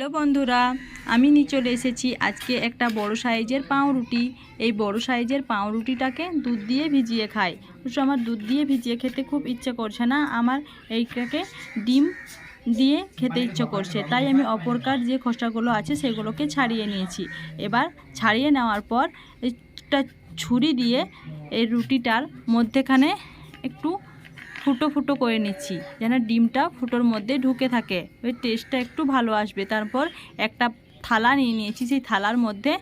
Hello বন্ধুরা, আমি নিয়ে চলে এসেছি। আজকে একটা বড় সাইজের পাউরুটি। এই বড় সাইজের পাউরুটিটাকে দুধ দিয়ে ভিজিয়ে খাই। অবশ্য আমার দুধ দিয়ে ভিজিয়ে খেতে খুব ইচ্ছে করছে না। আমার এইটাকে ডিম দিয়ে খেতে ইচ্ছে করছে। তাই আমি অপরকার যে খোসাগুলো আছে সেগুলোকে ছাড়িয়ে নিয়েছি। এবার ছাড়িয়ে নেওয়ার পর একটা ছুরি দিয়ে এই রুটিটার মধ্যেখানে একটু ফুটো ফুটো করে নিচ্ছি, যেন ডিমটা ফুটোর মধ্যে ঢুকে থাকে। ওই টেস্টটা একটু ভালো আসবে। তারপর একটা থালা নিয়ে নিয়েছি, সেই থালার মধ্যে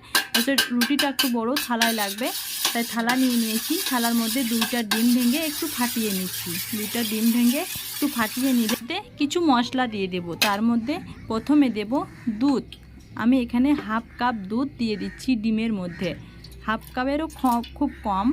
রুটিটা একটু বড় থালায় লাগবে। তাই থালা নিয়ে নিয়েছি, থালার মধ্যে দুইটা ডিম ভেঙে একটু ফাটিয়ে নিচ্ছি। দুইটা ডিম ভেঙে একটু ফাটিয়ে নিতে কিছু মশলা দিয়ে দেব। তার মধ্যে প্রথমে দেব দুধ। আমি এখানে হাফ কাপ দুধ দিয়ে দিচ্ছি ডিমের মধ্যে। হাফ কাপেরও খুব কম।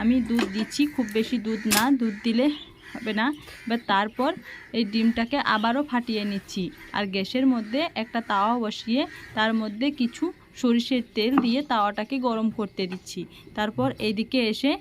আমি দুধ দিচ্ছি, খুব বেশি দুধ না। দুধ দিলে হবে না। এবার তারপর এই ডিমটাকে আবারও ফাটিয়ে নিচ্ছি। আর গ্যাসের মধ্যে একটা তাওয়া বসিয়ে তার মধ্যে কিছু সরিষের তেল দিয়ে তাওয়াটাকে গরম করতে দিচ্ছি। তারপর এইদিকে এসে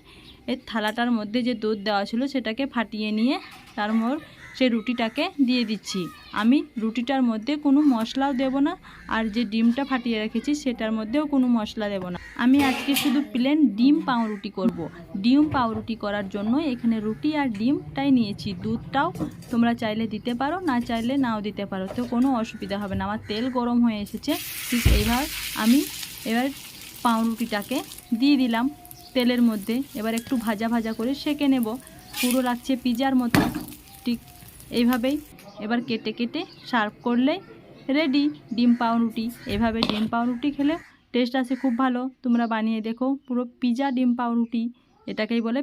এর থালাটার মধ্যে যে দুধ দেওয়া ছিল সেটাকে ফাটিয়ে নিয়ে তারপর সে রুটিটাকে দিয়ে দিচ্ছি। আমি রুটিটার মধ্যে কোনো মশলাও দেব না আর যে ডিমটা ফাটিয়ে রেখেছি সেটার মধ্যেও কোনো মশলা দেব না। আমি আজকে শুধু প্লেন ডিম পাউরুটি করব। ডিম পাউরুটি করার জন্য এখানে রুটি আর ডিমটাই নিয়েছি। দুধটাও তোমরা চাইলে দিতে পারো, না চাইলে নাও দিতে পারো। তো কোনো অসুবিধা হবে না। আমার তেল গরম হয়ে এসেছে। ঠিক এইবার আমি এবার পাউরুটিটাকে দিয়ে দিলাম তেলের মধ্যে। এবার একটু ভাজা ভাজা করে সেঁকে নেব। পুরো লাগছে পিজার মতো। ঠিক এইভাবেই এবার কেটে কেটে সার্ভ করলে রেডি ডিম পাউরুটি। এভাবে ডিম পাউরুটি খেলে টেস্ট আসে খুব ভালো। তোমরা বানিয়ে দেখো, পুরো পিজা ডিম পাউরুটি, এটাকেই বলে